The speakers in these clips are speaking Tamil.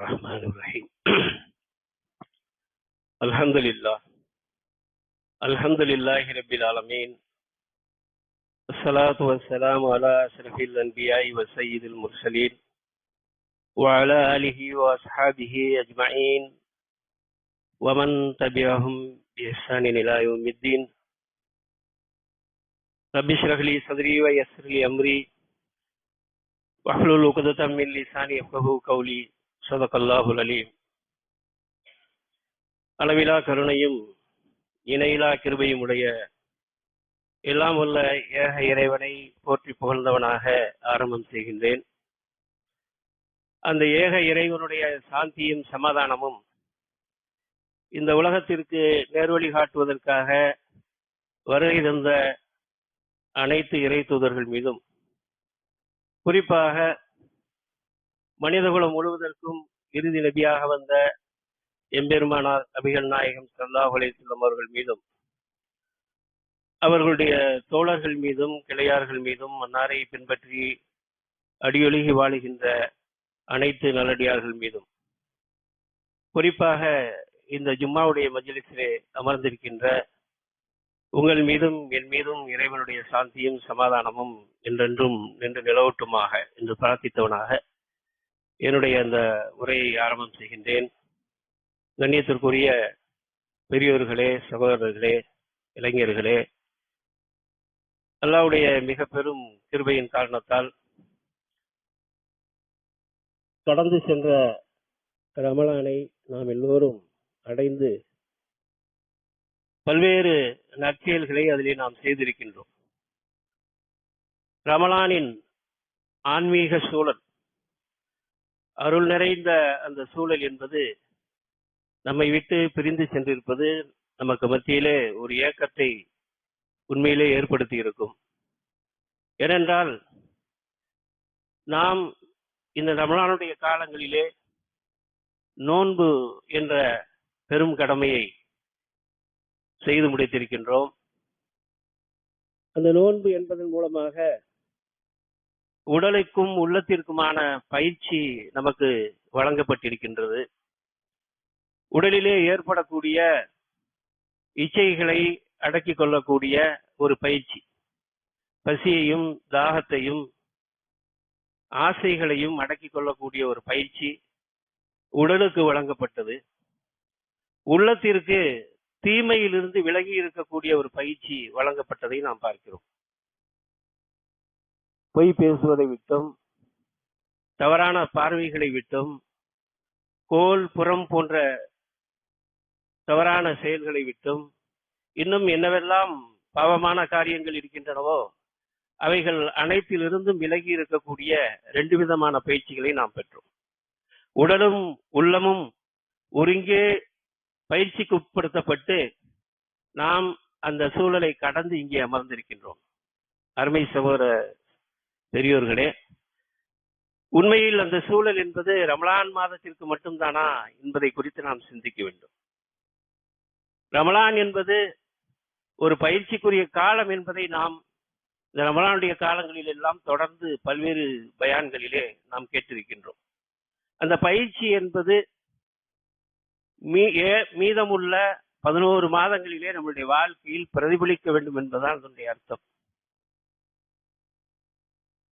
الرحمن الرحيم. الحمد لله. الحمد لله رب العالمين. الصلاة والسلام على أشرف الأنبياء وسيد المرسلين وعلى آله وأصحابه أجمعين ومن تبعهم بإحسان إلى يوم الدين. رب اشرح لي صدري ويسر لي أمري واحلل عقدة من لساني يفقهوا قولي. சதகல்லாஹுல் அலீம். அளவிலா கருணையும் இணையிலா கிருபையும் உடைய எல்லாம் உள்ள ஏக இறைவனை போற்றி புகழ்ந்தவனாக ஆரம்பம் செய்கின்றேன். அந்த ஏக இறைவனுடைய சாந்தியும் சமாதானமும் இந்த உலகத்திற்கு நேர்வழி காட்டுவதற்காக வருகை தந்த அனைத்து இறை தூதர்கள் மீதும் குறிப்பாக மனிதகுலம் முழுவதற்கும் இறுதி நபியாக வந்த எம்பெருமானார் நபிகள் நாயகம் சல்லாஹ் செல்லும் அவர்கள் மீதும் அவர்களுடைய தோழர்கள் மீதும் கிளையார்கள் மீதும் அன்னாரை பின்பற்றி அடியொழுகி வாழுகின்ற அனைத்து நல்லடியார்கள் மீதும். குறிப்பாக இந்த ஜும்மாவுடைய மஜிலிசிலே அமர்ந்திருக்கின்ற உங்கள் மீதும் என் மீதும் இறைவனுடைய சாந்தியும் சமாதானமும் என்றென்றும் நின்று நிலவட்டுமாக என்று பிரார்த்தித்தவனாக என்னுடைய அந்த உரையை ஆரம்பம் செய்கின்றேன். கண்ணியத்திற்குரிய பெரியோர்களே சகோதரர்களே இளைஞர்களே அல்லாவுடைய மிக பெரும் கிருபையின் காரணத்தால் கடந்து சென்ற ரமலானை நாம் எல்லோரும் அடைந்து பல்வேறு நற்செயல்களை அதிலே நாம் செய்திருக்கின்றோம். ரமலானின் ஆன்மீக சூழல் அருள் நிறைந்த அந்த சூழல் என்பது நம்மை விட்டு பிரிந்து சென்றிருப்பது நமக்கு மத்தியிலே ஒரு ஏக்கத்தை உண்மையிலே ஏற்படுத்தி இருக்கும். ஏனென்றால் நாம் இந்த ரமலானுடைய காலங்களிலே நோன்பு என்ற பெரும் கடமையை செய்து முடித்திருக்கின்றோம். அந்த நோன்பு என்பதன் மூலமாக உடலுக்கும் உள்ளத்திற்குமான பயிற்சி நமக்கு வழங்கப்பட்டிருக்கின்றது. உடலிலே ஏற்படக்கூடிய இச்சைகளை அடக்கிக் கொள்ளக்கூடிய ஒரு பயிற்சி. பசியையும் தாகத்தையும் ஆசைகளையும் அடக்கிக் கொள்ளக்கூடிய ஒரு பயிற்சி உடலுக்கு வழங்கப்பட்டது. உள்ளத்திற்கு தீமையிலிருந்து விலகி இருக்கக்கூடிய ஒரு பயிற்சி வழங்கப்பட்டதை நாம் பார்க்கிறோம். பொய் பேசுவதை விட்டும் தவறான பார்வைகளை விட்டும் கோல் புறம் போன்ற தவறான செயல்களை விட்டும் இன்னும் என்னவெல்லாம் பாவமான காரியங்கள் இருக்கின்றனவோ அவைகள் அனைத்திலிருந்தும் விலகி இருக்கக்கூடிய ரெண்டு விதமான பயிற்சிகளை நாம் பெற்றோம். உடலும் உள்ளமும் ஒருங்கே பயிற்சிக்கு உட்படுத்தப்பட்டு நாம் அந்த சூழலை கடந்து இங்கே அமர்ந்திருக்கின்றோம். அருமை சகோதர பெரியோர்களே உண்மையில் அந்த சூழல் என்பது ரமலான் மாதத்திற்கு மட்டும்தானா என்பதை குறித்து நாம் சிந்திக்க வேண்டும். ரமலான் என்பது ஒரு பயிற்சிக்குரிய காலம் என்பதை நாம் இந்த ரமலானுடைய காலங்களில் எல்லாம் தொடர்ந்து பல்வேறு பயான்களிலே நாம் கேட்டிருக்கின்றோம். அந்த பயிற்சி என்பது மீதமுள்ள பதினோரு மாதங்களிலே நம்முடைய வாழ்க்கையில் பிரதிபலிக்க வேண்டும் என்பதுதான் அதனுடைய அர்த்தம்.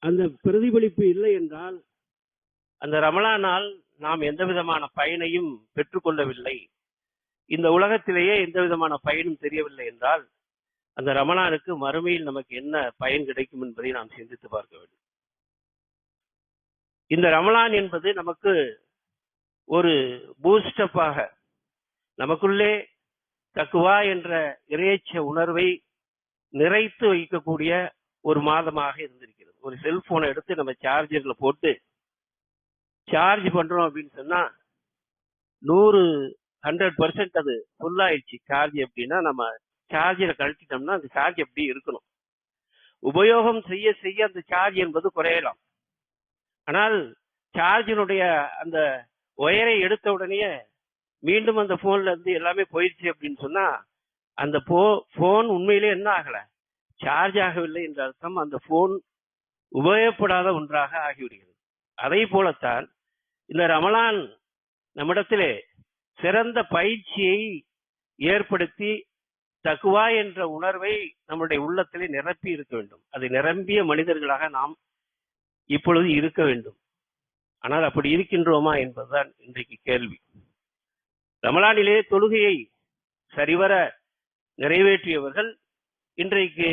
அந்த பிரதிபலிப்பு இல்லை என்றால் அந்த ரமலானால் நாம் எந்த விதமான பயனையும் பெற்றுக்கொள்ளவில்லை. இந்த உலகத்திலேயே எந்த விதமான பயனும் தெரியவில்லை என்றால் அந்த ரமலானுக்கு மறுமையில் நமக்கு என்ன பயன் கிடைக்கும் என்பதை நாம் சிந்தித்து பார்க்க வேண்டும். இந்த ரமலான் என்பது நமக்கு ஒரு பூஸ்டப்பாக நமக்குள்ளே தக்குவா என்ற இறையச்ச உணர்வை நிறைத்து வைக்கக்கூடிய ஒரு மாதமாக இருந்திருக்கிறது. ஒரு செல்போனை எடுத்து நம்ம சார்ஜர்ல போட்டு சார்ஜ் பண்றோம் அப்படின்னு சொன்னா நூறு ஹண்ட்ரட் பர்சன்ட் அது ஃபுல்லாயிடுச்சு சார்ஜ் அப்படின்னா நம்ம சார்ஜரை கழட்டிட்டோம்னா அந்த சார்ஜ் எப்படி இருக்கணும். உபயோகம் செய்ய செய்ய அந்த சார்ஜ் என்பது குறையலாம். ஆனால் சார்ஜினுடைய அந்த ஒயரை எடுத்த உடனே மீண்டும் அந்த போன்ல இருந்து எல்லாமே போயிடுச்சு அப்படின்னு சொன்னா அந்த போ போன் உண்மையிலே என்ன ஆகல? சார்ஜ் ஆகவில்லை என்ற அர்த்தம் அந்த போன் உபயோகப்படாத ஒன்றாக ஆகிவிடுகிறது. அதை போலத்தான் இந்த ரமலான் நம்மிடத்திலே சிறந்த பயிற்சியை ஏற்படுத்தி தக்குவா என்ற உணர்வை நம்முடைய உள்ளத்திலே நிரப்பி இருக்க வேண்டும். அது நிரம்பிய மனிதர்களாக நாம் இப்பொழுது இருக்க வேண்டும். ஆனால் அப்படி இருக்கின்றோமா என்பதுதான் இன்றைக்கு கேள்வி. ரமலானிலே தொழுகையை சரிவர நிறைவேற்றியவர்கள் இன்றைக்கு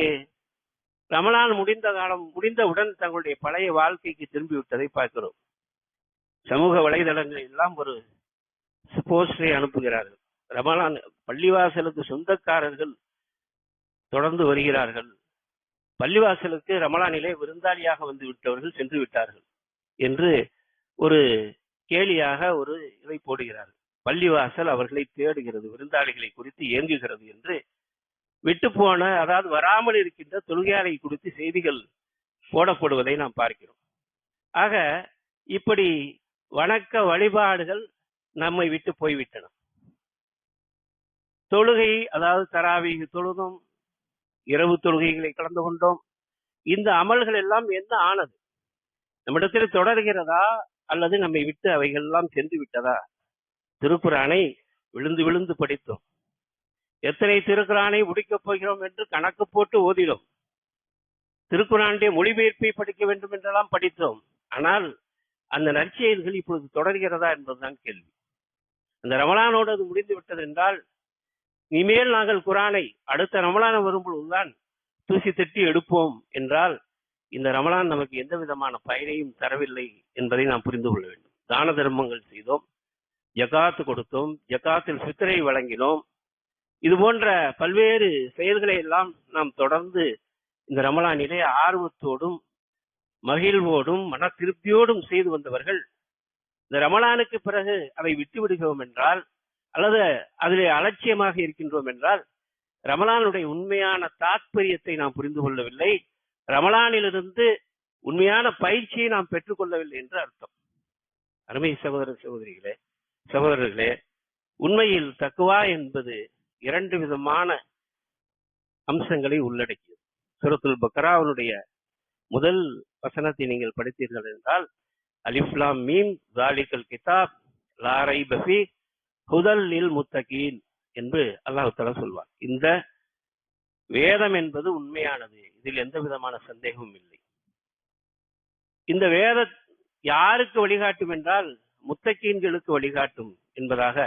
ரமலான் முடிந்த காலம் முடிந்தவுடன் தங்களுடைய பழைய வாழ்க்கைக்கு திரும்பிவிட்டதை பார்க்கிறோம். சமூக வலைதளங்கள் எல்லாம் ஒரு போஸ்டரை அனுப்புகிறார்கள். ரமலான் பள்ளிவாசலுக்கு சொந்தக்காரர்கள் தொடர்ந்து வருகிறார்கள். பள்ளிவாசலுக்கு ரமலானிலே விருந்தாளியாக வந்து விட்டவர்கள் சென்று விட்டார்கள் என்று ஒரு கேலியாக ஒரு இதை போடுகிறார்கள். பள்ளிவாசல் அவர்களை தேடுகிறது விருந்தாளிகளை குறித்து இயங்குகிறது என்று விட்டு போன அதாவது வராமல் இருக்கின்ற தொழுகையாளை குறித்து செய்திகள் போடப்படுவதை நாம் பார்க்கிறோம். ஆக இப்படி வணக்க வழிபாடுகள் நம்மை விட்டு போய்விட்டன. தொழுகை அதாவது தராவி தொழுதும் இரவு தொழுகைகளை கலந்து கொண்டோம். இந்த அமல்கள் எல்லாம் என்ன ஆனது? நம்மிடத்தில் தொடர்கிறதா? அல்லது நம்மை விட்டு அவைகள் எல்லாம் சென்று விட்டதா? திருக்குறானை விழுந்து விழுந்து படித்தோம். எத்தனை திருக்குறானை முடிக்கப் போகிறோம் என்று கணக்கு போட்டு ஓதினோம். திருக்குறானுடைய மொழிபெயர்ப்பை படிக்க வேண்டும் என்றெல்லாம் படித்தோம். ஆனால் அந்த நற்செயல்கள் இப்பொழுது தொடர்கிறதா என்பதுதான் கேள்வி. அந்த ரமலானோடு அது முடிந்து விட்டது என்றால் இனிமேல் நாங்கள் குரானை அடுத்த ரமலான் வரும்பொழுதுதான் தூசி தட்டி எடுப்போம் என்றால் இந்த ரமலான் நமக்கு எந்த விதமான பயனையும் தரவில்லை என்பதை நாம் புரிந்து கொள்ள வேண்டும். தான தர்மங்கள் செய்தோம் ஜகாத்து கொடுத்தோம் ஜகாத்தில் சித்திரை வழங்கினோம் இது போன்ற பல்வேறு செயல்களை எல்லாம் நாம் தொடர்ந்து இந்த ரமலானிலே ஆர்வத்தோடும் மகிழ்வோடும் மன திருப்தியோடும் செய்து வந்தவர்கள் இந்த ரமலானுக்கு பிறகு அதை விட்டு விடுகிறோம் என்றால் அல்லது அதிலே அலட்சியமாக இருக்கின்றோம் என்றால் ரமலானுடைய உண்மையான தாத்பரியத்தை நாம் புரிந்து கொள்ளவில்லை. ரமலானிலிருந்து உண்மையான பயிற்சியை நாம் பெற்றுக்கொள்ளவில்லை என்று அர்த்தம். அருமை சகோதர சகோதரிகளே சகோதரர்களே உண்மையில் தக்குவா என்பது இரண்டு விதமான அம்சங்களை உள்ளடக்கியது. சுரத்துல் பக்ராவுடைய முதல் வசனத்தை நீங்கள் படித்தீர்கள் என்றால் அலிஃப்லாம் மீன் ஜாலிகல் கிதாப் லாரை பஃபி ஹுதல் இல் முத்தகீன் என்று அல்லாஹ் தலா சொல்வார் இந்த வேதம் என்பது உண்மையானது. இதில் எந்த விதமான சந்தேகமும் இல்லை. இந்த வேத யாருக்கு வழிகாட்டும் என்றால் முத்தகீன்களுக்கு வழிகாட்டும் என்பதாக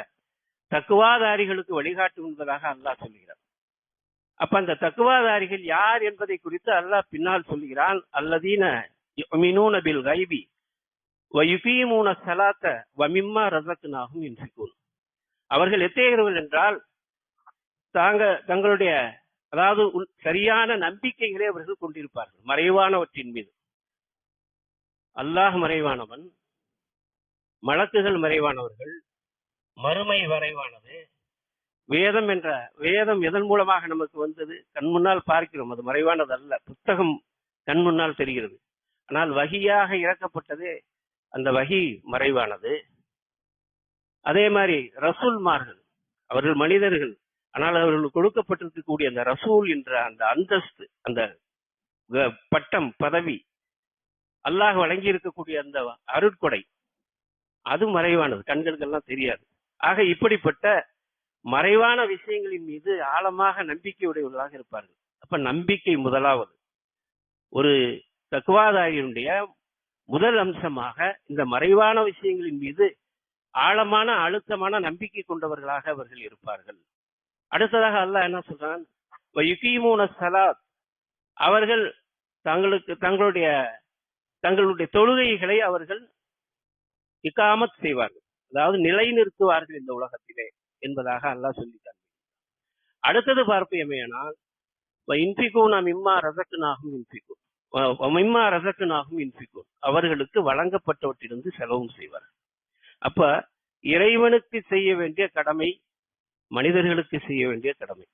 தக்குவாதாரிகளுக்கு வழிகாட்டும் என்பதாக அல்லாஹ் சொல்கிறார் அப்ப அந்த தக்குவாதாரிகள் யார் என்பதை குறித்து அல்லாஹ் பின்னால் சொல்கிறான் அல்லதீன பில் கைபி வயுபீமூன சலாத்த வமிம்மா ரசத்துனாகும் இன்சிக்கூன் அவர்கள் எத்தகையவர்கள் என்றால் தாங்க தங்களுடைய அதாவது சரியான நம்பிக்கைகளை அவர்கள் கொண்டிருப்பார்கள் மறைவானவற்றின் மீது. அல்லாஹ் மறைவானவன் மலக்குகள் மறைவானவர்கள் மறுமை மறைவானது வேதம் என்ற வேதம் எதன் மூலமாக நமக்கு வந்தது? கண் முன்னால் பார்க்கிறோம். அது மறைவானது அல்ல புத்தகம் கண் முன்னால் தெரிகிறது. ஆனால் வகியாக இறக்கப்பட்டதே அந்த வகி மறைவானது. அதே மாதிரி ரசூல்மார்கள் அவர்கள் மனிதர்கள் ஆனால் அவர்களுக்கு கொடுக்கப்பட்டிருக்கக்கூடிய அந்த ரசூல் என்ற அந்த அந்தஸ்து அந்த பட்டம் பதவி அல்லாஹ் வழங்கி இருக்கக்கூடிய அந்த அருட்கொடை அது மறைவானது. கண்களுக்கெல்லாம் தெரியாது. ஆக இப்படிப்பட்ட மறைவான விஷயங்களின் மீது ஆழமாக நம்பிக்கையுடையவர்களாக இருப்பார்கள். அப்ப நம்பிக்கை முதலாவது. ஒரு தக்குவாதாரியனுடைய முதல் அம்சமாக இந்த மறைவான விஷயங்களின் மீது ஆழமான அழுத்தமான நம்பிக்கை கொண்டவர்களாக அவர்கள் இருப்பார்கள். அடுத்ததாக அல்லாஹ் என்ன சொல்றான்? "வயுகீமூன சலாத் அவர்கள் தங்களுக்கு தங்களுடைய தங்களுடைய தொழுகைகளை அவர்கள் இக்காமத் செய்வார்கள். அதாவது நிலைநிறுத்துவார்கள் இந்த உலகத்திலே என்பதாக அல்லாஹ் சொல்லி அடுத்தது பார்ப்போமேனால் இன்பிகூன் மிம்மா ரசக்குனாகும் இன்பிக்கும் மிம்மா ரசக்குனாகும் இன்பிக்கும் அவர்களுக்கு வழங்கப்பட்டவற்றிலிருந்து செலவும் செய்வார்கள். அப்ப இறைவனுக்கு செய்ய வேண்டிய கடமை மனிதர்களுக்கு செய்ய வேண்டிய கடமை.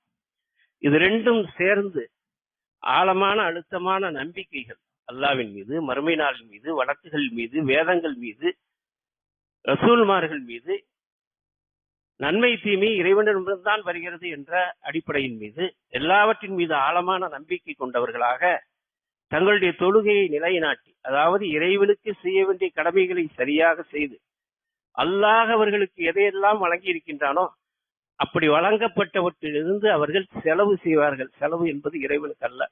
இது ரெண்டும் சேர்ந்து ஆழமான அழுத்தமான நம்பிக்கைகள். அல்லாவின் மீது மறுமை நாளின் மீது வழக்குகள் மீது வேதங்கள் மீது ரசூல்மார்கள் மீது நன்மை தீமை இறைவனிடமிருந்தான் வருகிறது என்ற அடிப்படையின் மீது எல்லாவற்றின் மீது ஆழமான நம்பிக்கை கொண்டவர்களாக தங்களுடைய தொழுகையை நிலைநாட்டி அதாவது இறைவனுக்கு செய்ய வேண்டிய கடமைகளை சரியாக செய்து அல்லாஹ் அவர்களுக்கு எதையெல்லாம் வழங்கி இருக்கின்றானோ அப்படி வழங்கப்பட்டவற்றிலிருந்து அவர்கள் செலவு செய்வார்கள். செலவு என்பது இறைவனுக்கு அல்ல.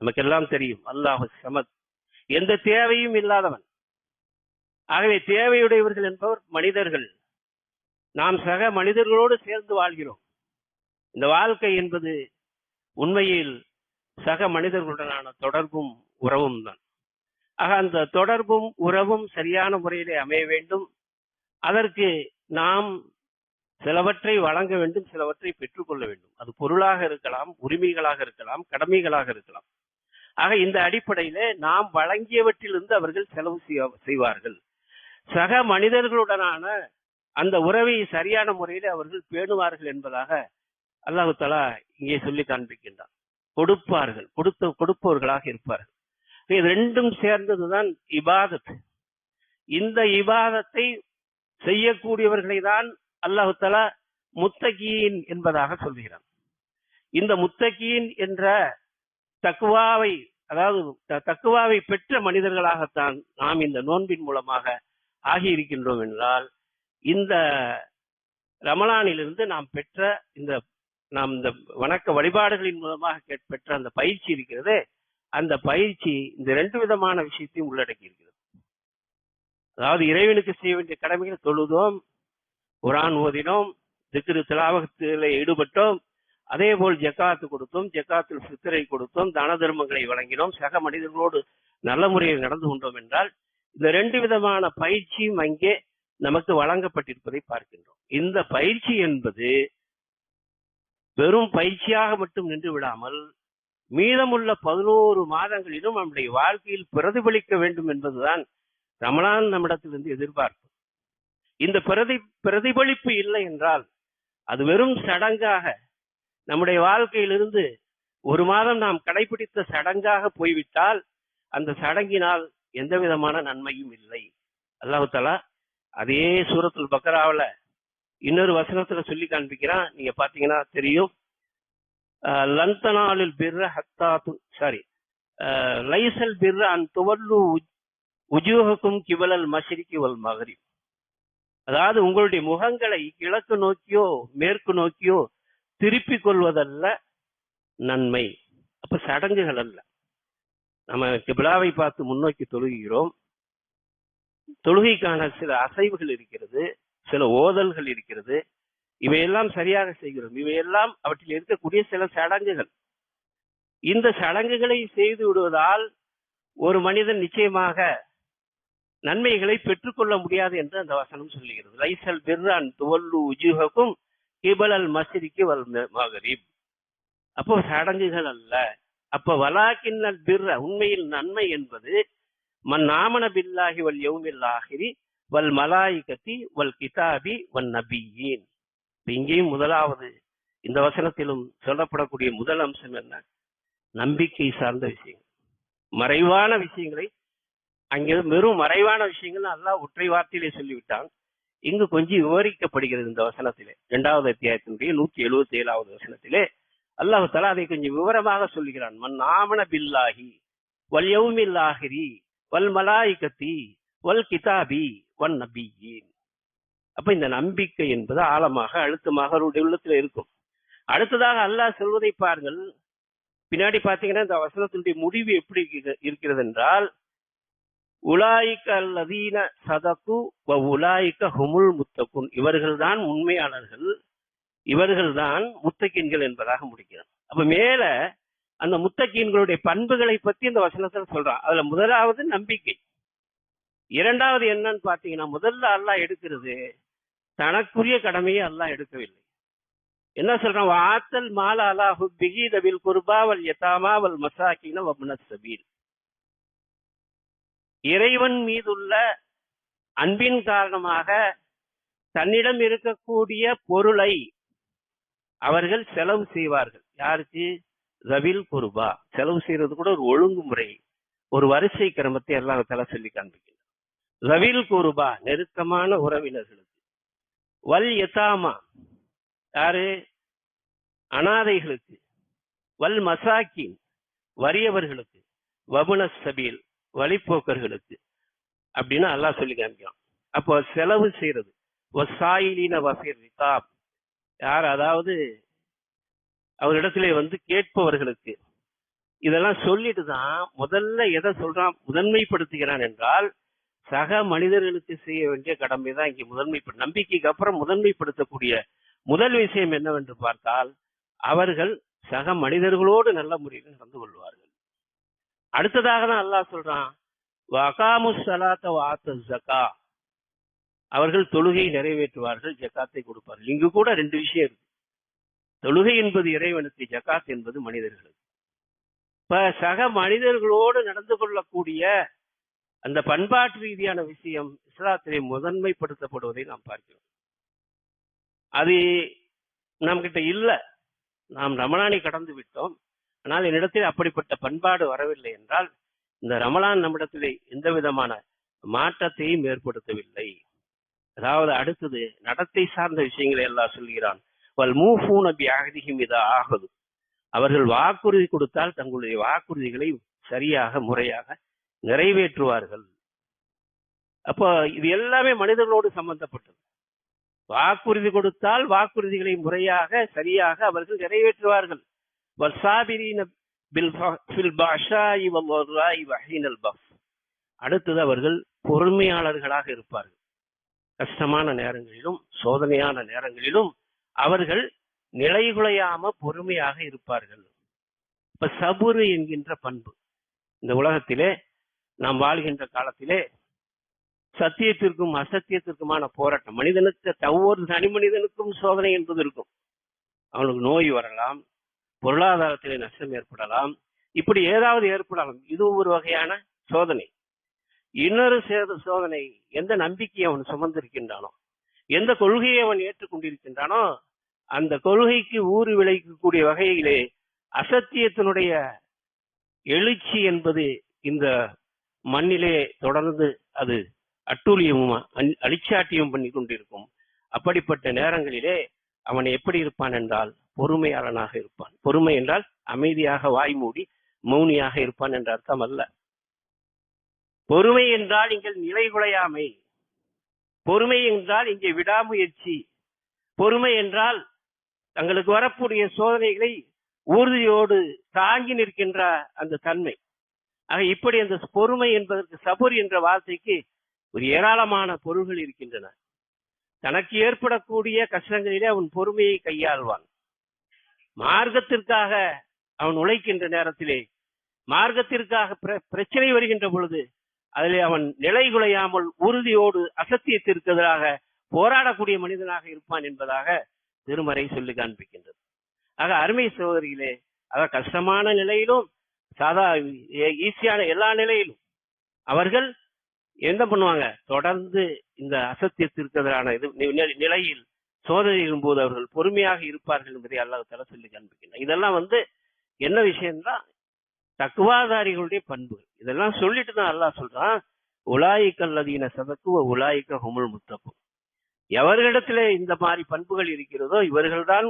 நமக்கெல்லாம் தெரியும். அல்லாஹ் சமத். எந்த தேவையும் இல்லாதவன். ஆகவே தேவையுடையவர்கள் என்பவர் மனிதர்கள். நாம் சக மனிதர்களோடு சேர்ந்து வாழ்கிறோம். இந்த வாழ்க்கை என்பது உண்மையில் சக மனிதர்களுடனான தொடர்பும் உறவும் தான். ஆக அந்த தொடர்பும் உறவும் சரியான முறையிலே அமைய வேண்டும். அதற்கு நாம் சிலவற்றை வழங்க வேண்டும் சிலவற்றை பெற்றுக்கொள்ள வேண்டும். அது பொருளாக இருக்கலாம் உரிமைகளாக இருக்கலாம் கடமைகளாக இருக்கலாம். ஆக இந்த அடிப்படையிலே நாம் வழங்கியவற்றிலிருந்து அவர்கள் செலவு செய்வார்கள். சக மனிதர்களுடனான அந்த உறவை சரியான முறையில் அவர்கள் பேணுவார்கள் என்பதாக அல்லாஹு தலா இங்கே சொல்லி காண்பிக்கின்றான். கொடுப்பார்கள் கொடுத்த கொடுப்பவர்களாக இருப்பார்கள். இது ரெண்டும் சேர்ந்ததுதான் இபாதத். இந்த இபாதத்தை செய்யக்கூடியவர்களை தான் அல்லாஹு தலா முத்தகீன் என்பதாக சொல்கிறான் இந்த முத்தகீன் என்ற தக்குவாவை அதாவது த- தக்குவாவை பெற்ற மனிதர்களாகத்தான் நாம் இந்த நோன்பின் மூலமாக ஆகியிருக்கின்றோம் என்றால் இந்த ரமலானிலிருந்து நாம் பெற்ற இந்த நாம் இந்த வணக்க வழிபாடுகளின் மூலமாக பெற்ற அந்த பயிற்சி இருக்கிறது. அந்த பயிற்சி இந்த ரெண்டு விதமான விஷயத்தையும் உள்ளடக்கி இருக்கிறது அதாவது இறைவனுக்கு செய்ய வேண்டிய கடமைகள் தொழுதோம் குரான் ஓதினோம் திக்ரு திலாவகத்தில் ஈடுபட்டோம் அதே போல் ஜக்காத்து கொடுத்தோம் ஜக்காத்தில் சித்திரை கொடுத்தோம் தான தர்மங்களை வழங்கினோம் சக மனிதர்களோடு நல்ல முறையில் நடந்து கொண்டோம் என்றால் இந்த ரெண்டு விதமான பயிற்சியும் அங்கே நமக்கு வழங்கப்பட்டிருப்பதை பார்க்கின்றோம். இந்த பயிற்சி என்பது வெறும் பயிற்சியாக மட்டும் நின்று விடாமல் மீதமுள்ள பதினோரு மாதங்களிலும் நம்முடைய வாழ்க்கையில் பிரதிபலிக்க வேண்டும் என்பதுதான் ரமணான் நம்மிடத்திலிருந்து எதிர்பார்ப்பு. இந்த பிரதி பிரதிபலிப்பு இல்லை என்றால் அது வெறும் சடங்காக நம்முடைய வாழ்க்கையிலிருந்து ஒரு மாதம் நாம் கடைபிடித்த சடங்காக போய்விட்டால் அந்த சடங்கினால் எந்த விதமான நன்மையும் இல்லை. அல்லாஹாலா அதே சூரத்தில் பக்கராவில் இன்னொரு வசனத்துல சொல்லி காண்பிக்கிறான். நீங்க பாத்தீங்கன்னா தெரியும். லந்தனாலில் பிர்ர ஹத்தாத்து சாரி லைசல் பிர்ர அன் துவல்லு உஜூகக்கும் கிவலல் மஷரிக்கி வல் மகரி அதாவது உங்களுடைய முகங்களை கிழக்கு நோக்கியோ மேற்கு நோக்கியோ திருப்பிக் கொள்வதல்ல நன்மை. அப்ப சடங்குகள் அல்ல. நம்ம கிபிலாவை பார்த்து முன்னோக்கி தொழுகிறோம். தொழுகைக்கான சில அசைவுகள் இருக்கிறது சில ஓதல்கள் இருக்கிறது. இவையெல்லாம் சரியாக செய்கிறோம். இவையெல்லாம் அவற்றில் இருக்கக்கூடிய சில சடங்குகள். இந்த சடங்குகளை செய்து விடுவதால் ஒரு மனிதன் நிச்சயமாக நன்மைகளை பெற்றுக்கொள்ள முடியாது என்று அந்த வசனம் சொல்லுகிறது. லைசல் பிர்ரான் துவல்லு உஜுகக்கும் கிபலல் மசிரிக்கு வல் மகரீப். அப்போ சடங்குகள் அல்ல. அப்ப வலாக்கின்னல் பிர்ர உண்மையில் நன்மை என்பது மன் நாமன பில்லாஹி வல் யௌமில் ஆகிரி வல் மலாயிகத்தி வல் கிதாபி வல் நபியின். இங்கேயும் முதலாவது இந்த வசனத்திலும் சொல்லப்படக்கூடிய முதல் அம்சம் என்ன? நம்பிக்கை சார்ந்த விஷயங்கள். மறைவான விஷயங்களை அங்கே வெறும் மறைவான விஷயங்கள் நல்லா ஒற்றை வார்த்தையிலே சொல்லிவிட்டான். இங்கு கொஞ்சம் விவரிக்கப்படுகிறது இந்த வசனத்திலே. இரண்டாவது அத்தியாயத்தினுடைய நூற்றி எழுபத்தி ஏழாவது வசனத்திலே அல்லாஹ் தலா அதை கொஞ்சம் விவரமாக சொல்லுகிறான். மன் ஆமன பில்லாஹி வல் யௌமில் ஆஹிரி வல் மலாய்கத்தி வல் கிதாபி வன் நபியின். அப்ப இந்த நம்பிக்கை என்பது ஆழமாக அழுத்தமாக அவருடைய உள்ளத்துல இருக்கும். அடுத்ததாக அல்லாஹ் சொல்வதை பாருங்கள். பின்னாடி பாத்தீங்கன்னா இந்த வசனத்தினுடைய முடிவு எப்படி இருக்கிறது- இருக்கிறது என்றால் உலாய்க அல்லதீன சதகு வ உலாய்க்க ஹுமுல் முத்தகுன். இவர்கள்தான் உண்மையாளர்கள். இவர்கள்தான் முத்தகீன்கள் என்பதாக முடிக்கிறார். அப்ப மேல அந்த முத்தகீன்களுடைய பண்புகளை பத்தி இந்த வசனத்துல சொல்றான் அதுல முதலாவது நம்பிக்கை. இரண்டாவது என்னன்னு பாத்தீங்கன்னா முதல்ல அல்லாஹ் எடுக்கிறது தனக்குரிய கடமையை அல்லாஹ் எடுக்கவில்லை. என்ன சொல்றான்? வாத்தல் மால அலாஹு பிகிதவில் குர்பாவல் எத்தாமாவல் மசாக்கின வப்ன சபீல். இறைவன் மீதுள்ள அன்பின் காரணமாக தன்னிடம் இருக்கக்கூடிய பொருளை அவர்கள் செலவு செய்வார்கள். யாருக்கு? ரவில் குருபா. செலவு செய்யறது கூட ஒரு ஒழுங்குமுறை ஒரு வரிசை கிரமத்தை எல்லாம் தலை சொல்லி காண்பிக்கிறார் ரவில் குருபா நெருக்கமான உறவினர்களுக்கு. வல் எத்தாமா யாரு? அனாதைகளுக்கு. வல் மசாக்கின் வறியவர்களுக்கு. வபுன சபீல் வழிப்போக்கர்களுக்கு. அப்படின்னு அல்லாஹ் சொல்லி காமிக்கிறான் அப்போ செலவு செய்யறது. வசாயிலின வசீர் ரிகாப் யார் அதாவது அவரிடத்திலே வந்து கேட்பவர்களுக்கு இதெல்லாம் சொல்லிட்டு தான் முதல்ல எதை சொல்றான் முதன்மைப்படுத்துகிறான் என்றால் சக மனிதர்களுக்கு செய்ய வேண்டிய கடமை தான் இங்கே முதன்மை நம்பிக்கைக்கு அப்புறம் முதன்மைப்படுத்தக்கூடிய முதல் விஷயம் என்னவென்று பார்த்தால் அவர்கள் சக மனிதர்களோடு நல்ல முறையில் நடந்து கொள்வார்கள். அடுத்ததாக தான் அல்லாஹ் சொல்றான் வகாமு சலாத்த வாத்த ஜக்கா அவர்கள் தொழுகை நிறைவேற்றுவார்கள் ஜக்காத்தை கொடுப்பார்கள். இங்கு கூட ரெண்டு விஷயம் இருக்கு. தொழுகை என்பது இறைவனுக்கு ஜக்காத் என்பது மனிதர்களுக்கு. இப்ப சக மனிதர்களோடு நடந்து கொள்ளக்கூடிய அந்த பண்பாட்டு ரீதியான விஷயம் இஸ்லாத்திலே முதன்மைப்படுத்தப்படுவதை நாம் பார்க்கிறோம். அது நம்ம கிட்ட இல்ல. நாம் ரமலானை கடந்து விட்டோம். ஆனால் என்னிடத்தில் அப்படிப்பட்ட பண்பாடு வரவில்லை என்றால் இந்த ரமலான் நம்மிடத்திலே எந்த விதமான மாற்றத்தையும் ஏற்படுத்தவில்லை. அதாவது அடுத்தது நடத்தை சார்ந்த விஷயங்களை எல்லாம் சொல்கிறான். வல் மூஃபூ நபி அகதிஹிம் இதா ஆகுது அவர்கள் வாக்குறுதி கொடுத்தால் தங்களுடைய வாக்குறுதிகளை சரியாக முறையாக நிறைவேற்றுவார்கள். அப்போ இது எல்லாமே மனிதர்களோடு சம்பந்தப்பட்டது. வாக்குறுதி கொடுத்தால் வாக்குறுதிகளை முறையாக சரியாக அவர்கள் நிறைவேற்றுவார்கள். பில் பஃப். அடுத்தது அவர்கள் பொறுமையாளர்களாக இருப்பார்கள். கஷ்டமான நேரங்களிலும் சோதனையான நேரங்களிலும் அவர்கள் நிலைகுலையாம பொறுமையாக இருப்பார்கள். இப்ப சபுரு என்கின்ற பண்பு. இந்த உலகத்திலே நாம் வாழ்கின்ற காலத்திலே சத்தியத்திற்கும் அசத்தியத்திற்குமான போராட்டம். மனிதனுக்கு ஒவ்வொரு தனி மனிதனுக்கும் சோதனை என்பது இருக்கும். அவனுக்கு நோய் வரலாம் பொருளாதாரத்திலே நஷ்டம் ஏற்படலாம். இப்படி ஏதாவது ஏற்படலாம். இது ஒரு வகையான சோதனை. இன்னொரு சேத சோதனை எந்த நம்பிக்கையை அவன் சுமந்திருக்கின்றானோ எந்த கொள்கையை அவன் ஏற்றுக்கொண்டிருக்கின்றானோ அந்த கொள்கைக்கு ஊறு விளைக்கக்கூடிய வகையிலே அசத்தியத்தினுடைய எழுச்சி என்பது இந்த மண்ணிலே தொடர்ந்து அது அட்டூழியமும் அ- அழிச்சாட்டியும் பண்ணி கொண்டிருக்கும். அப்படிப்பட்ட நேரங்களிலே அவன் எப்படி இருப்பான் என்றால் பொறுமையாளனாக இருப்பான். பொறுமை என்றால் அமைதியாக வாய் மூடி மௌனியாக இருப்பான் என்ற அர்த்தம் அல்ல. பொறுமை என்றால் இங்கே நிலைகுலையாமை பொறுமை என்றால் இங்கே விடாமுயற்சி. பொறுமை என்றால் தங்களுக்கு வரக்கூடிய சோதனைகளை உறுதியோடு தாங்கி நிற்கின்ற அந்த தன்மை. ஆக இப்படி அந்த பொறுமை என்பதற்கு சபுர் என்ற வார்த்தைக்கு ஒரு ஏராளமான பொருள்கள் இருக்கின்றன. தனக்கு ஏற்படக்கூடிய கஷ்டங்களிலே அவன் பொறுமையை கையாள்வான். மார்க்கத்திற்காக அவன் உழைக்கின்ற நேரத்திலே மார்க்கத்திற்காக பிர- பிரச்சனை வருகின்ற பொழுது அதிலே அவன் நிலை குலையாமல் உறுதியோடு அசத்தியத்திற்கு எதிராக போராடக்கூடிய மனிதனாக இருப்பான் என்பதாக திருமறை சொல்லி காண்பிக்கின்றது. ஆக அருமை சகோதரிகளே ஆக கஷ்டமான நிலையிலும் சாதா ஈஸியான எல்லா நிலையிலும் அவர்கள் என்ன பண்ணுவாங்க? தொடர்ந்து இந்த அசத்தியத்திற்கு எதிரான இது நிலையில் சோதனையின் போது அவர்கள் பொறுமையாக இருப்பார்கள் என்பதை அல்லாஹ் தலை சொல்லி காண்பிக்கின்றனர் இதெல்லாம் வந்து என்ன விஷயம்னா தக்குவாதாரிகளுடைய பண்புகள் இதெல்லாம் சொல்லிட்டு தான் அல்லாஹ் சொல்றான் உலாயிக்கல்லதீன சதக்குவ உலாயிக்க ஹுமுல் முத்தப்பும் எவர்களிடத்துல இந்த மாதிரி பண்புகள் இருக்கிறதோ இவர்கள்தான்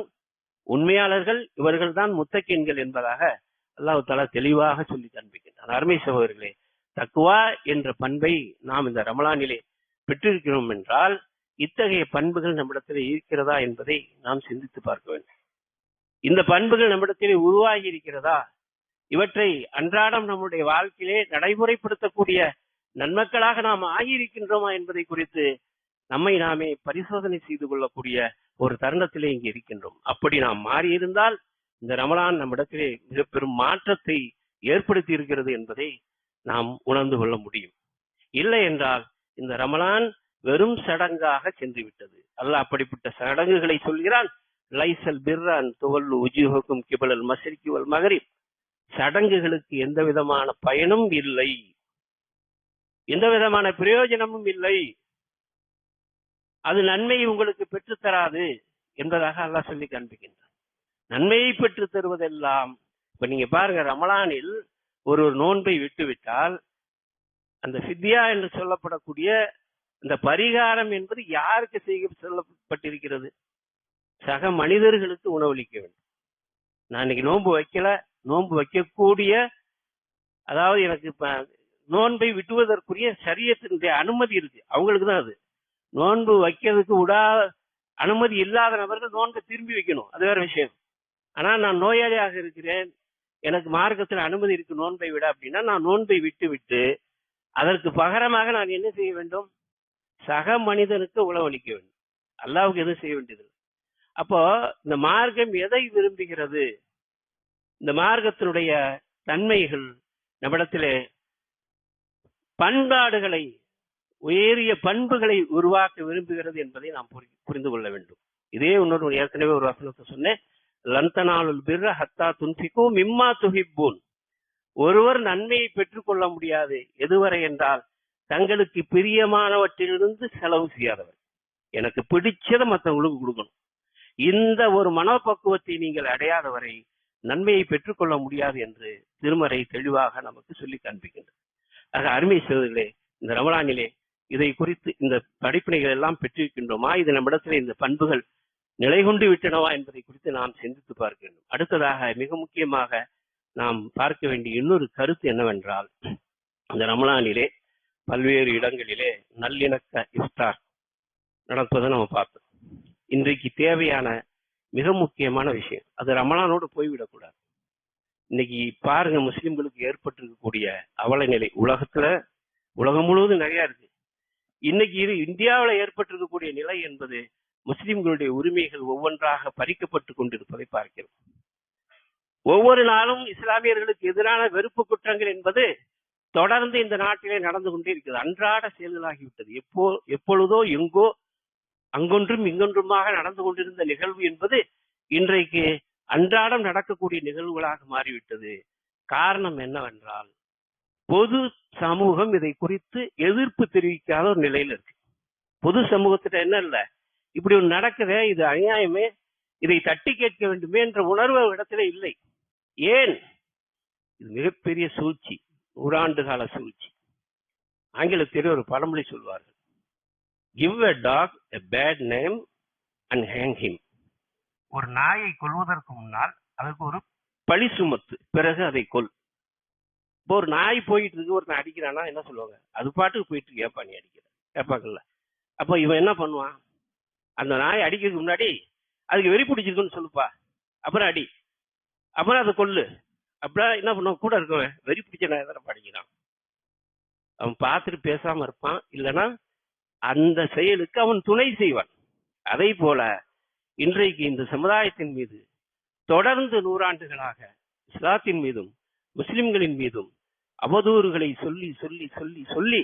உண்மையாளர்கள் இவர்கள்தான் முத்தக்கின்கள் என்பதாக அல்லாஹ் தலா தெளிவாக சொல்லி காண்பிக்கின்றான் அருமை சகோதரர்களே தக்குவா என்ற பண்பை நாம் இந்த ரமலானிலே பெற்றிருக்கிறோம் என்றால் இத்தகைய பண்புகள் நம்மிடத்தில் இருக்கிறதா என்பதை நாம் சிந்தித்து பார்க்க வேண்டும். இந்த பண்புகள் நம்மிடத்திலே உருவாகி இருக்கிறதா? இவற்றை அன்றாடம் நம்முடைய வாழ்க்கையிலே நடைமுறைப்படுத்தக்கூடிய நன்மக்களாக நாம் ஆகியிருக்கின்றோமா என்பதை குறித்து நம்மை நாமே பரிசோதனை செய்து கொள்ளக்கூடிய ஒரு தருணத்திலே இங்கே இருக்கின்றோம். அப்படி நாம் மாறியிருந்தால் இந்த ரமலான் நம்மிடத்திலே மிக பெரும் மாற்றத்தை ஏற்படுத்தி இருக்கிறது என்பதை நாம் உணர்ந்து கொள்ள முடியும். இல்லை என்றால் இந்த ரமலான் வெறும் சடங்காக சென்று விட்டது அல்ல அப்படிப்பட்ட சடங்குகளை சொல்கிறான் லைசல் பிர்ரான் துவல்லு உஜுஹுக்கும் கிபலல் மசரிக்கு வல் மகரிப். சடங்குகளுக்கு எந்த விதமான பயனும் இல்லை. எந்த விதமான பிரயோஜனமும் இல்லை. அது நன்மையை உங்களுக்கு பெற்றுத்தராது என்பதாக அல்லாஹ் சொல்லி காண்பிக்கின்றார் நன்மையை பெற்று தருவதெல்லாம் இப்ப நீங்க பாருங்க ரமலானில் ஒரு ஒரு நோன்பை விட்டுவிட்டால் அந்த சித்தியா என்று சொல்லப்படக்கூடிய இந்த பரிகாரம் என்பது யாருக்கு செய்ய சொல்லப்பட்டிருக்கிறது? சக மனிதர்களுக்கு உணவளிக்க வேண்டும். நான் இன்னைக்கு நோன்பு வைக்கல நோன்பு வைக்கக்கூடிய அதாவது எனக்கு இப்ப நோன்பை விட்டுவதற்குரிய சரியத்தினுடைய அனுமதி இருக்கு. அவங்களுக்கு தான் அது. நோன்பு வைக்கிறதுக்கு விடா அனுமதி இல்லாத நபர்கள் நோன்பை திரும்பி வைக்கணும். அது வேற விஷயம். ஆனா நான் நோயாளியாக இருக்கிறேன். எனக்கு மார்க்கத்தில் அனுமதி இருக்கு நோன்பை விட அப்படின்னா நான் நோன்பை விட்டு விட்டு அதற்கு பகரமாக நான் என்ன செய்ய வேண்டும்? சக மனிதனுக்கு உணவளிக்க வேண்டும். அல்லாவுக்கு எதுவும் செய்ய வேண்டியது? அப்போ இந்த மார்க்கம் எதை விரும்புகிறது? இந்த மார்க்கத்தினுடைய தன்மைகள் நம்மிடத்திலே பண்பாடுகளை உயரிய பண்புகளை உருவாக்க விரும்புகிறது என்பதை நாம் புரிந்து கொள்ள வேண்டும். இதே இன்னொரு ஏற்கனவே ஒரு வசனத்தை சொன்னேன். லந்தனாலுல் பிர்ர ஹத்தா துன்பிக்கும் மிம்மா துஹிப்பூன். ஒருவர் நன்மையை பெற்றுக்கொள்ள முடியாது. எதுவரை என்றால் தங்களுக்கு பிரியமானவற்றிலிருந்து செலவு செய்யாதவர். எனக்கு பிடிச்சதை மற்றவங்களுக்கு கொடுக்கணும். இந்த ஒரு மனப்பக்குவத்தை நீங்கள் அடையாதவரை நன்மையை பெற்றுக்கொள்ள முடியாது என்று திருமறை தெளிவாக நமக்கு சொல்லி காண்பிக்கின்றது. ஆக அருமை சோதரிகளே இந்த ரமலானிலே இதை குறித்து இந்த படிப்பினைகள் எல்லாம் பெற்றிருக்கின்றோமா? இது நம்மிடத்தில் இந்த பண்புகள் நிலை கொண்டு விட்டனவா என்பதை குறித்து நாம் சிந்தித்து பார்க்க வேண்டும் அடுத்ததாக மிக முக்கியமாக நாம் பார்க்க வேண்டிய இன்னொரு கருத்து என்னவென்றால் இந்த ரமலானிலே பல்வேறு இடங்களிலே நல்லிணக்க இஃப்தார் நடப்பதை நம்ம பார்த்தோம். இன்றைக்கு தேவையான மிக முக்கியமான விஷயம். அது ரமலானோடு போய்விடக்கூடாது. இன்னைக்கு பாருங்க முஸ்லிம்களுக்கு ஏற்பட்டிருக்கக்கூடிய அவல நிலை உலகத்துல உலகம் முழுவதும் நிறைய இருக்கு. இன்னைக்கு இது இந்தியாவில் ஏற்பட்டிருக்கக்கூடிய நிலை என்பது முஸ்லிம்களுடைய உரிமைகள் ஒவ்வொன்றாக பறிக்கப்பட்டு கொண்டிருப்பதை பார்க்கிறோம். ஒவ்வொரு நாளும் இஸ்லாமியர்களுக்கு எதிரான வெறுப்பு குற்றங்கள் என்பது தொடர்ந்து இந்த நாட்டிலே நடந்து கொண்டே இருக்குது அன்றாட செயல்களாகிவிட்டது. எப்போ எப்பொழுதோ எங்கோ அங்கொன்றும் இங்கொன்றுமாக நடந்து கொண்டிருந்த நிகழ்வு என்பது இன்றைக்கு அன்றாடம் நடக்கக்கூடிய நிகழ்வுகளாக மாறிவிட்டது. காரணம் என்னவென்றால் பொது சமூகம் இதை குறித்து எதிர்ப்பு தெரிவிக்காத ஒரு நிலையில இருக்கு. பொது சமூகத்திட்ட என்ன இல்ல? இப்படி ஒன்று நடக்குதே இது அநியாயமே இதை தட்டி கேட்க வேண்டுமே என்ற உணர்வு இடத்துல இல்லை. ஏன்? இது மிகப்பெரிய சூழ்ச்சி நூறாண்டு கால சூழ்ச்சி. ஆங்கிலத்தில் ஒரு பழமொழி சொல்வார்கள் give a dog a bad name and hang him. ஒரு நாயை கொல்வதற்கு முன்னால் அதுக்கு ஒரு பழி சுமத்து. பிறகு அதை கொல். இப்போ ஒரு நாய் போயிட்டு இருக்கு ஒருத்தன் அடிக்கிறானா என்ன சொல்லுவாங்க? அது பாட்டுக்கு போயிட்டு இருக்கு ஏப்பா நீ அடிக்கிற? கேட்பாங்கல்ல அப்போ இவன் என்ன பண்ணுவான்? அந்த நாய் அடிக்கிறதுக்கு முன்னாடி அதுக்கு வெறி பிடிச்சிருக்குன்னு சொல்லுப்பா. அப்புறம் அடி. அப்புறம் அதை கொல்லு. அப்புறம் என்ன பண்ணுவான்? கூட இருக்கவன் வெறி பிடிச்ச நாய் தானே அடிக்கிறான். அவன் பார்த்துட்டு பேசாம இருப்பான். இல்லைன்னா அந்த செயலுக்கு அவன் துணை செய்வான். அதை போல இன்றைக்கு இந்த சமுதாயத்தின் மீது தொடர்ந்து நூறாண்டுகளாக இஸ்லாத்தின் மீதும் முஸ்லிம்களின் மீதும் அவதூறுகளை சொல்லி சொல்லி சொல்லி சொல்லி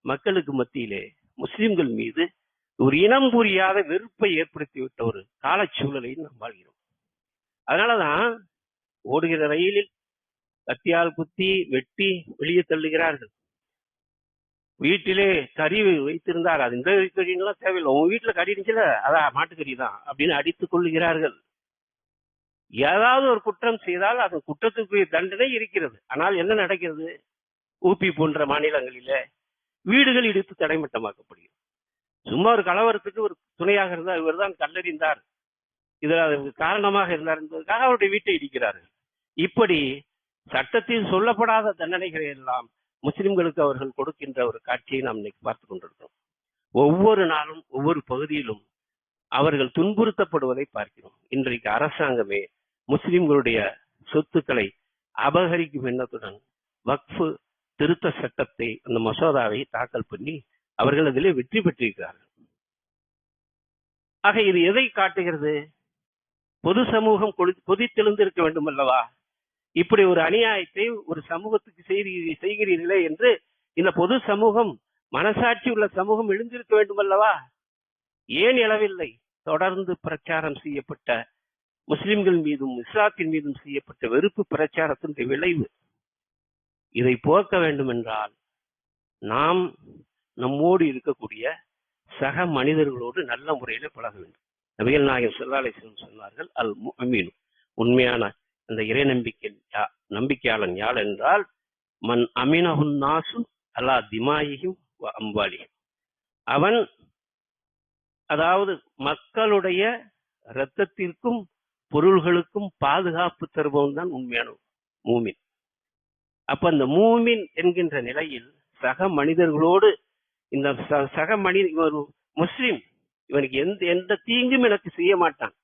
மக்களுக்கு மத்தியிலே முஸ்லிம்கள் மீது ஒரு இனம் புரியாத வெறுப்பை ஏற்படுத்திவிட்ட ஒரு காலச்சூழலை நாம் வாழ்கிறோம். அதனாலதான் ஓடுகிற ரயிலில் கத்தியால் குத்தி வெட்டி வெளியே தள்ளுகிறார்கள். வீட்டிலே கறி வைத்திருந்தார் அது இந்த கறிலாம் தேவையில்லை. உங்க வீட்டுல கறி இருந்துச்சுல அதான் மாட்டுக்கறி தான் அப்படின்னு அடித்துக் கொள்ளுகிறார்கள். ஏதாவது ஒரு குற்றம் செய்தால் அது குற்றத்துக்கு தண்டனை இருக்கிறது. ஆனால் என்ன நடக்கிறது? ஊபி போன்ற மாநிலங்களிலே வீடுகள் இடித்து தடைமட்டமாக்கப்படுகிறது. சும்மா ஒரு கலவரத்துக்கு ஒரு துணையாக இருந்தார் இவர் தான் கல்லறிந்தார். இதில் அதற்கு காரணமாக இருந்தார் என்பதற்காக அவருடைய வீட்டை இடிக்கிறார்கள். இப்படி சட்டத்தில் சொல்லப்படாத தண்டனைகளை எல்லாம் முஸ்லிம்களுக்கு அவர்கள் கொடுக்கின்ற ஒரு காட்சியை நாம் இன்னைக்கு பார்த்து கொண்டிருக்கிறோம். ஒவ்வொரு நாளும் ஒவ்வொரு பகுதியிலும் அவர்கள் துன்புறுத்தப்படுவதை பார்க்கிறோம். இன்றைக்கு அரசாங்கமே முஸ்லிம்களுடைய சொத்துக்களை அபகரிக்கும் எண்ணத்துடன் வக்ஃபு திருத்த சட்டத்தை அந்த மசோதாவை தாக்கல் பண்ணி அவர்கள் அதிலே வெற்றி பெற்றிருக்கிறார்கள். ஆக இது எதை காட்டுகிறது? பொது சமூகம் கொதி- கொதித்தெழுந்திருக்க வேண்டும் அல்லவா இப்படி ஒரு அநியாயத்தை ஒரு சமூகத்துக்கு செய்தி செய்கிறீர்களே என்று இந்த பொது சமூகம் மனசாட்சி உள்ள சமூகம் எழுந்திருக்க வேண்டும் அல்லவா ஏன் எழவில்லை? தொடர்ந்து பிரச்சாரம் செய்யப்பட்ட முஸ்லிம்கள் மீதும் இஸ்லாத்தின் மீதும் செய்யப்பட்ட வெறுப்பு பிரச்சாரத்தினுடைய விளைவு. இதை போக்க வேண்டும் என்றால் நாம் நம்மோடு இருக்கக்கூடிய சக மனிதர்களோடு நல்ல முறையில பழக வேண்டும். நபிகள் நாயகம் ஸல்லல்லாஹு சொன்னார்கள் அல் மீனும் உண்மையான அந்த இறை நம்பிக்கை யா- நம்பிக்கையாளன் யார் என்றால் மன் அமினஹுன் நாசு அலா திமாயியும் அம்பாலியும் அவன் அதாவது மக்களுடைய இரத்தத்திற்கும் பொருள்களுக்கும் பாதுகாப்பு தருபவன் தான் உண்மையான மூமின். அப்ப அந்த மூமின் என்கின்ற நிலையில் சக மனிதர்களோடு இந்த ச- சக மனித ஒரு முஸ்லிம் இவனுக்கு எந்த எந்த தீங்கும் எனக்கு செய்ய மாட்டான்.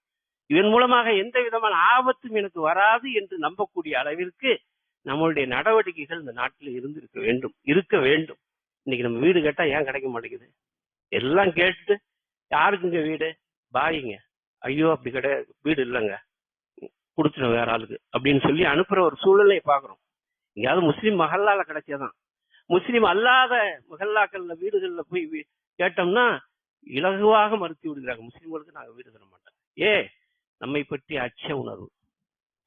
இதன் மூலமாக எந்த விதமான ஆபத்தும் எனக்கு வராது என்று நம்பக்கூடிய அளவிற்கு நம்மளுடைய நடவடிக்கைகள் இந்த நாட்டில் இருந்திருக்க வேண்டும் இருக்க வேண்டும். இன்னைக்கு நம்ம வீடு கேட்டா ஏன் கிடைக்க மாட்டேங்குது? எல்லாம் கேட்டு யாருக்குங்க வீடு? பாயிங்க. ஐயோ அப்படி கிடையாது. வீடு இல்லைங்க. கொடுத்துடும் வேற ஆளுக்கு. அப்படின்னு சொல்லி அனுப்புற ஒரு சூழ்நிலையை பாக்குறோம் எங்கேயாவது முஸ்லீம் மஹல்லால கிடைச்சாதான் முஸ்லீம் அல்லாத மஹல்லாக்கள்ல வீடுகள்ல போய் கேட்டோம்னா இலகுவாக மறுத்து விடுகிறாங்க. முஸ்லீம்களுக்கு நாங்க வீடு தர மாட்டோம். ஏ நம்மை பற்றி அச்ச உணர்வு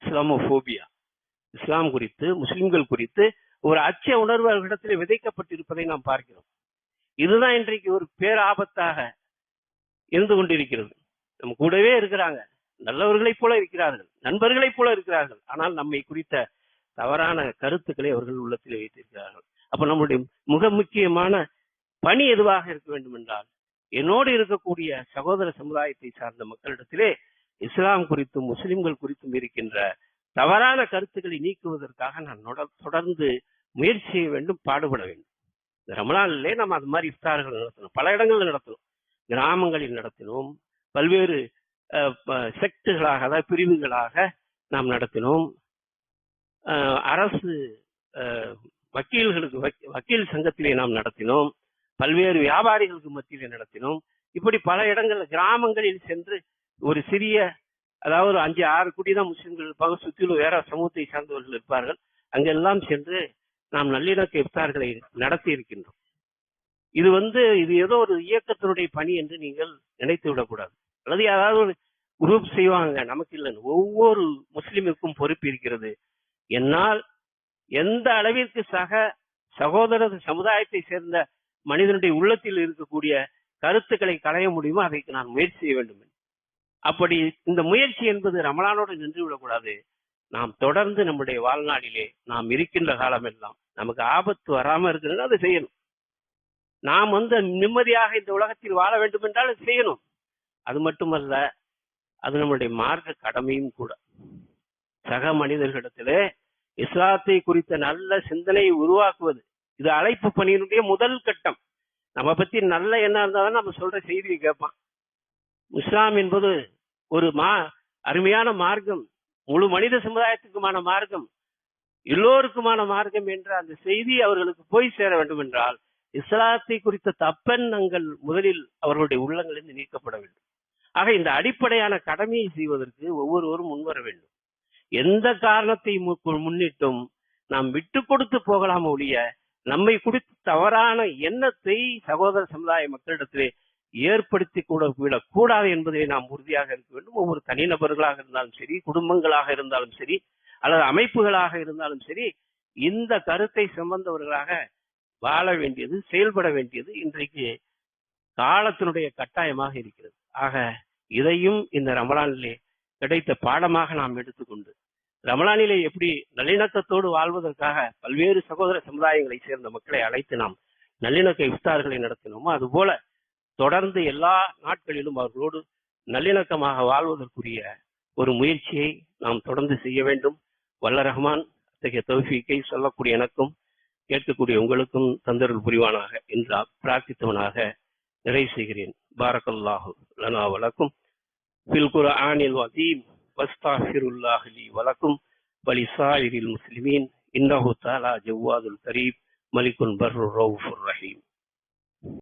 இஸ்லாமோபோபியா. இஸ்லாம் குறித்து முஸ்லிம்கள் குறித்து ஒரு அச்ச உணர்வு அவர்களிடத்தில் விதைக்கப்பட்டிருப்பதை நாம் பார்க்கிறோம். இதுதான் இன்றைக்கு ஒரு பேராபத்தாக இருந்து கொண்டிருக்கிறது. நம்ம கூடவே இருக்கிறாங்க. நல்லவர்களைப் போல இருக்கிறார்கள். நண்பர்களைப் போல இருக்கிறார்கள். ஆனால் நம்மை குறித்த தவறான கருத்துக்களை அவர்கள் உள்ளத்தில் வைத்திருக்கிறார்கள். அப்ப நம்முடைய மிக முக்கியமான பணி எதுவாக இருக்க வேண்டும் என்றால் என்னோடு இருக்கக்கூடிய சகோதர சமுதாயத்தை சார்ந்த மக்களிடத்திலே இஸ்லாம் குறித்தும் முஸ்லிம்கள் குறித்தும் இருக்கின்ற தவறான கருத்துக்களை நீக்குவதற்காக நான் தொடர்ந்து முயற்சி செய்ய வேண்டும் பாடுபட வேண்டும். இந்த ரமலானிலே நம்ம அது மாதிரி இஃப்தார்கள் நடத்தணும். பல இடங்களில் நடத்தணும். கிராமங்களில் நடத்தினோம். பல்வேறு செக்டுகளாக அதாவது பிரிவுகளாக நாம் நடத்தினோம். அரசு வக்கீல்களுக்கு வக்கீ- வக்கீல் சங்கத்திலே நாம் நடத்தினோம். பல்வேறு வியாபாரிகளுக்கு மத்தியிலே நடத்தினோம். இப்படி பல இடங்களில் கிராமங்களில் சென்று ஒரு சிறிய அதாவது ஒரு அஞ்சு ஆறு கோடி தான் முஸ்லிம்கள் இருப்பாங்க. சுற்றிலும் வேற சமூகத்தை சார்ந்தவர்கள் இருப்பார்கள். அங்கெல்லாம் சென்று நாம் நல்லிணக்க இஃப்தார்களை நடத்தி இருக்கின்றோம். இது வந்து இது ஏதோ ஒரு இயக்கத்தினுடைய பணி என்று நீங்கள் நினைத்து விடக்கூடாது. அல்லது யாராவது ஒரு குரூப் செய்வாங்க. நமக்கு இல்லைன்னு. ஒவ்வொரு முஸ்லிமுக்கும் பொறுப்பு இருக்கிறது. என்னால் எந்த அளவிற்கு சக சகோதர சமுதாயத்தை சேர்ந்த மனிதனுடைய உள்ளத்தில் இருக்கக்கூடிய கருத்துக்களை களைய முடியுமோ அதைக்கு நான் முயற்சி செய்ய வேண்டும். அப்படி இந்த முயற்சி என்பது ரமலானோடு நின்று விடக்கூடாது. நாம் தொடர்ந்து நம்முடைய வாழ்நாளிலே நாம் இருக்கின்ற காலமெல்லாம் நமக்கு ஆபத்து வராம இருக்கிறது அதை செய்யணும். நாம் வந்து நிம்மதியாக இந்த உலகத்தில் வாழ வேண்டும் என்றால் அதை செய்யணும். அது மட்டுமல்ல அது நம்முடைய மார்க்க கடமையும் கூட. சக மனிதர்களிடத்திலே இஸ்லாத்தை குறித்த நல்ல சிந்தனையை உருவாக்குவது இது அழைப்பு பணியினுடைய முதல் கட்டம். நம்ம பத்தி நல்ல எண்ணம் இருந்தாதான் நம்ம சொல்ற செய்தியை கேட்பான். இஸ்லாம் என்பது ஒரு மா அருமையான மார்க்கம் முழு மனித சமுதாயத்துக்குமான மார்க்கம் எல்லோருக்குமான மார்க்கம் என்ற அந்த செய்தி அவர்களுக்கு போய் சேர வேண்டும் என்றால் இஸ்லாத்தை குறித்த தப்பெண்ணங்கள் முதலில் அவர்களுடைய உள்ளங்களிலிருந்து நீக்கப்பட வேண்டும். ஆக இந்த அடிப்படையான கடமையை செய்வதற்கு ஒவ்வொருவரும் முன்வர வேண்டும். எந்த காரணத்தை மு- முன்னிட்டும் நாம் விட்டு கொடுத்து போகலாம் ஒழிய நம்மை குறித்து தவறான எண்ணத்தை சகோதர சமுதாய மக்களிடத்திலே ஏற்படுத்தி கூட விடக்கூடாது என்பதை நாம் உறுதியாக இருக்க வேண்டும். ஒவ்வொரு தனிநபர்களாக இருந்தாலும் சரி குடும்பங்களாக இருந்தாலும் சரி அல்லது அமைப்புகளாக இருந்தாலும் சரி இந்த கருத்தை சம்பந்தவர்களாக வாழ வேண்டியது செயல்பட வேண்டியது இன்றைக்கு காலத்தினுடைய கட்டாயமாக இருக்கிறது. ஆக இதையும் இந்த ரமலானிலே கிடைத்த பாடமாக நாம் எடுத்துக்கொண்டு ரமலானிலே எப்படி நல்லிணக்கத்தோடு வாழ்வதற்காக பல்வேறு சகோதர சமுதாயங்களை சேர்ந்த மக்களை அழைத்து நாம் நல்லிணக்க இஃப்தார்களை நடத்தினோமோ அதுபோல தொடர்ந்து எல்லா நாட்களிலும் அவர்களோடு நல்லிணக்கமாக வாழ்வதற்குரிய ஒரு முயற்சியை நாம் தொடர்ந்து செய்ய வேண்டும். வல்ல ரஹ்மான் அத்தகைய தௌஃபீக்கை சொல்லக்கூடிய எனக்கும் கேட்கக்கூடிய உங்களுக்கும் தந்தர்கள் புரிவானாக என்று பிரார்த்தித்தவனாக நிறைவு செய்கிறேன். பாரக்கல்லாஹு லனா வலக்கும். ஃபில் குர்ஆனில் வதீம் வஸ்தாஃபிருல்லாஹ் லி வலக்கும். வலிசாயிரில் முஸ்லிமீன் இன்னஹு தாலா ஜவ்வாதுல் கரீம் மலிக்குன் பர்ரு ரவுஃபுர் ரஹீம்.